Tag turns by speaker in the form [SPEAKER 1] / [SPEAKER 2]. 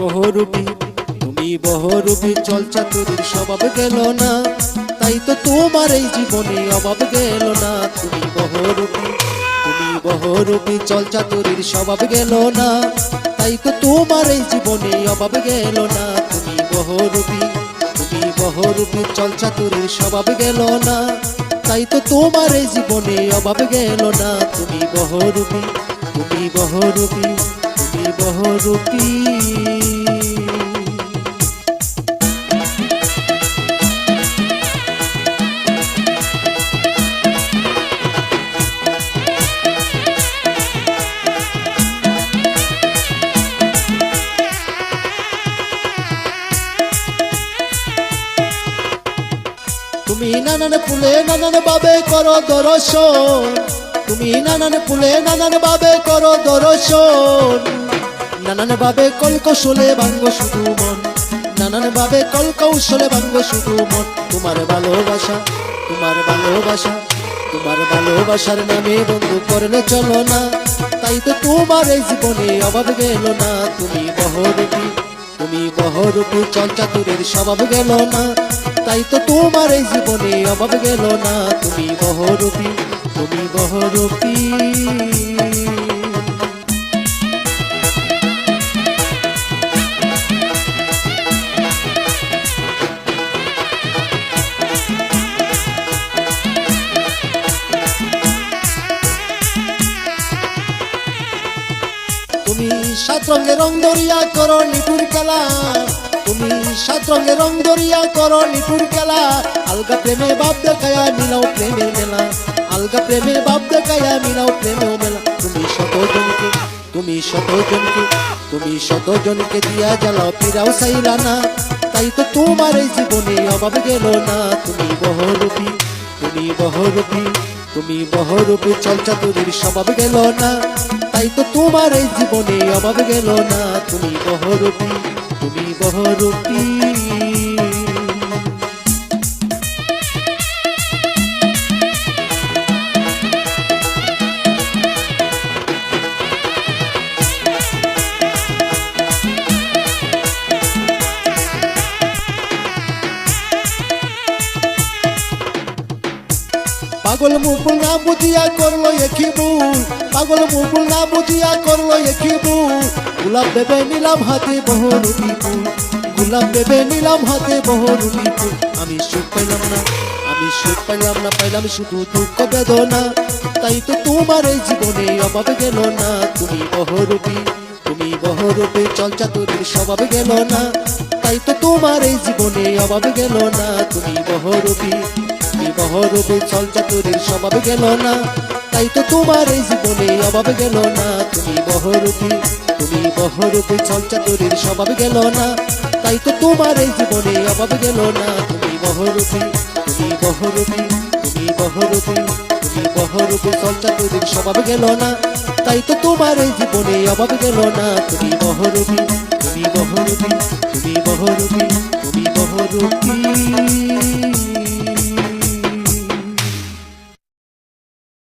[SPEAKER 1] বহুরূপী তুমি বহুরূপী চল চাতুরীর স্বভাব গেল না। তাই তো তোমার এই জীবনে অভাব গেল না। তুমি বহুরূপী তুমি বহুরূপী চল চাতুরীর স্বভাব গেল না। তাই তো তোমার এই জীবনে অভাব গেল না। তুমি বহুরূপী তুমি বহুরূপী চল চাতুরীর স্বভাব গেল না। তাই তো তোমার এই জীবনে অভাব গেল না। তুমি বহুরূপী তুমি বহুরূপী তুমি বহুরূপী তুমি নানান ফুলে নানান ভাবে করো দর্শন। তুমি নানান ফুলে নানান ভাবে করো দর্শন। নানান ভাবে কল কৌশলে ভাঙ্গ শুধু মন। নানান ভাবে কল কৌশলে ভাঙ্গ শুধু মন। তোমার ভালোবাসা তোমার ভালোবাসা, তোমার ভালোবাসার নামে বন্ধু করলে চলো না। তাই তো তোমার এই জীবনে অভাব গেল না। তুমি বহরূপী তুমি বহরূপী চঞ্চাতুরের স্বভাব গেল না। তাই তো তোমার এই জীবনে অভাব গেল না। তুমি বহরূপী তুমি বহরূপী। তুমি সাত রঙের রং দরিয়া করো নিপুর খেলা। তুমি সাত রঙের রং দরিয়া করো নিপুর খেলা। আলগা প্রেমে বাপ দেখায়া মিলাও প্রেমের মেলা। আলগা প্রেমে বাপ দেখায়া মিলাও প্রেমেও মেলা। তুমি শত তুমি শত তুমি শত দিয়া জ্বালাও ফিরাও সাইলা না। তাই তো তোমার এই জীবনে অভাব গেল না। তুমি বহুরূপী তুমি বহুরূপী তুমি বহুরূপী চলচাতুরির স্বভাব গেল না। তাই তো তোমার এই জীবনে অভাব গেল না। তুমি বহরতি তুমি বহুরূপী। পাগল মুকুল না বুঝিয়া করল একই ভুল? পাগল মুকুল না বুঝিয়া করল একই ভুল? গোলাপ দেবে নিলাম হাতে বহুরূপী ফুল গোলাপ দেবে নিলাম হাতে বহুরূপী ফুল আমি সুখ পাইলাম না, আমি সুখ পাইলাম না পাইলাম শুধু দুঃখ বেদনা। তাই তো তোমার এই জীবনে অভাব গেল না, তুমি বহুরূপী তুমি বহুরূপী চলচাতুরির স্বভাব গেল না। তাই তো তোমার এই জীবনে অভাব গেল না। তুমি বহুরূপী, তুমি বহরূপে চল চাতুরীর স্বভাব গেল না। তাই তো তোমার এই জীবনে অভাব গেল না। তুমি বহরূপী, তুমি বহরূপে চল চাতুরীর স্বভাব গেল না। তাই তো তোমার এই জীবনে অভাব গেল না। তুমি বহরূপী তুমি বহরূপী তুমি বহরূপী, তুমি বহরূপে চর্চা চাতুরীর স্বভাব গেল না। তাই তো তোমার এই জীবনে অভাব গেল না। তুমি বহরূপী তুমি বহরূপী তুমি বহরূপী তুমি বহরূপী।